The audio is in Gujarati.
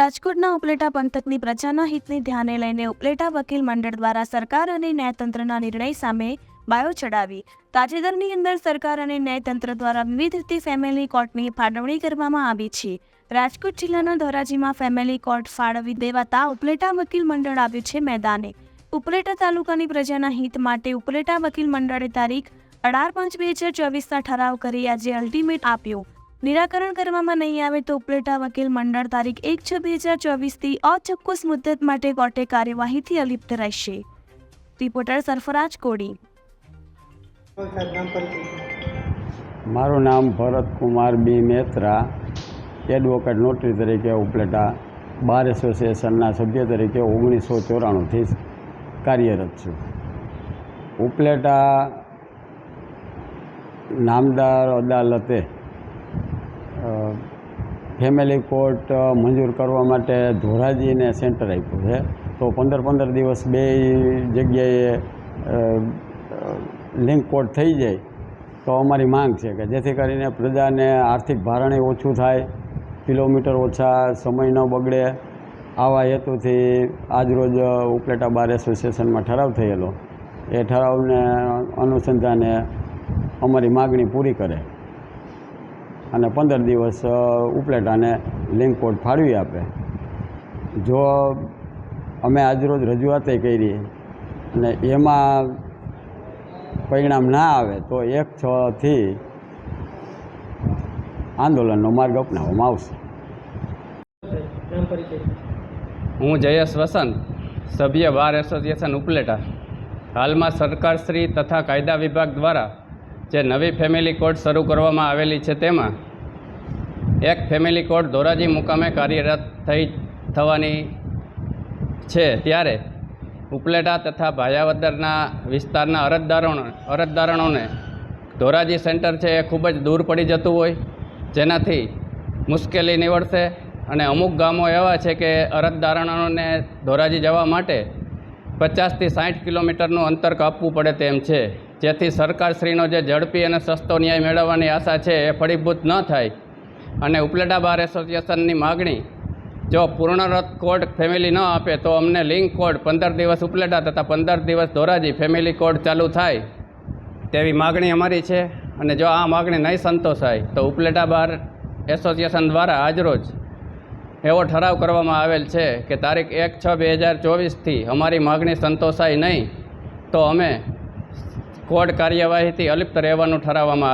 રાજકોટના ઉપલેટા પંથકની પ્રજાના હિતને ધ્યાને લઈને ઉપલેટા વકીલ મંડળ દ્વારા સરકાર અને ન્યાયતંત્રના નિર્ણય સામે બાયો ચડાવી. તાજેતરની અંદર સરકાર અને ન્યાયતંત્ર દ્વારા વિવિધ રીતે ફેમિલી કોર્ટની ફાળવણી કરવામાં આવી છે. રાજકોટ જિલ્લાના ધોરાજીમાં ફેમિલી કોર્ટ ફાળવી દેવાતા ઉપલેટા વકીલ મંડળ આવ્યું છે મેદાને. ઉપલેટા તાલુકાની પ્રજાના હિત માટે ઉપલેટા વકીલ મંડળે તારીખ અઢાર પાંચ બે હજાર ચોવીસના ઠરાવ કરી આજે અલ્ટિમેટ આપ્યો. નિરાકરણ કરવામાં નહીં આવે તો ઉપલેટા વકીલ મંડળ તારીખ એક છ બે હજાર ચોવીસથી અચોક્કસ મુદ્દત માટે કોર્ટે કાર્યવાહીથી અલિપ્ત રહેશે. રિપોર્ટર સરફરાજ કોડી મારું નામ Bharat Kumar B Metra advocate notary તરીકે ઉપલેટા, બાર એસોસિએશનના સભ્ય તરીકે ઓગણીસો ચોરાણુંથી કાર્યરત છું. ઉપલેટા નામદાર અદાલતે ફેમિલી કોર્ટ મંજૂર કરવા માટે ધોરાજીને સેન્ટર આપ્યું છે. તો પંદર પંદર દિવસ બે જગ્યાએ લિંક કોર્ટ થઈ જાય તો અમારી માંગ છે કે જેથી કરીને પ્રજાને આર્થિક ભારણે ઓછું થાય, કિલોમીટર ઓછા, સમય ન બગડે. આવા હેતુથી આજરોજ ઉપલેટા બાર એસોસિએશનમાં ઠરાવ થયેલો. એ ઠરાવને અનુસંધાને અમારી માગણી પૂરી કરે. અને પંદર દિવસ ઉપલેટાને લિંક કોડ ફાળવી આપે. જો અમે આજરોજ રજૂઆતે કરી અને એમાં પરિણામ ના આવે તો એક છથી આંદોલનનો માર્ગ અપનાવવામાં આવશે. હું જયેશ વસંત સભ્ય બાર એસોસિએશન ઉપલેટા. હાલમાં સરકારશ્રી તથા કાયદા વિભાગ દ્વારા જે નવી ફેમિલી કોર્ટ શરૂ કરવામાં આવેલી છે તેમાં એક ફેમિલી કોર્ટ ધોરાજી મુકામે કાર્યરત થઈ થવાની છે ત્યારે ઉપલેટા તથા ભાયાવદરના વિસ્તારના અરજદારોને અરજદારોને ધોરાજી સેન્ટર છે એ ખૂબ જ દૂર પડી જતું હોય, જેનાથી મુશ્કેલી નીવડશે અને અમુક ગામો એવા છે કે અરજદારોને ધોરાજી જવા માટે પચાસથી સાઠ કિલોમીટરનું અંતર કાપવું પડે તેમ છે. જેથી સરકારશ્રીનો જે ઝડપી અને સસ્તો ન્યાય મેળવવાની આશા છે એ ફળીભૂત ન થાય. અને ઉપલેટા બાર એસોસિએશનની માગણી, જો પૂર્ણરત કોડ ફેમિલી ન આપે તો અમને લિંક કોડ પંદર દિવસ ઉપલેટા તથા પંદર દિવસ ધોરાજી ફેમિલી કોડ ચાલુ થાય. તેવી માગણી અમારી છે. અને જો આ માગણી નહીં સંતોષાય, તો ઉપલેટા બાર એસોસિએશન દ્વારા આજરોજ એવો ઠરાવ કરવામાં આવેલ છે કે તારીખ એક છ બે હજાર ચોવીસથી અમારી માગણી સંતોષાય નહીં, તો અમે કોડ કાર્યવાહીથી અલિપ્ત રહેવાનું ઠરાવવામાં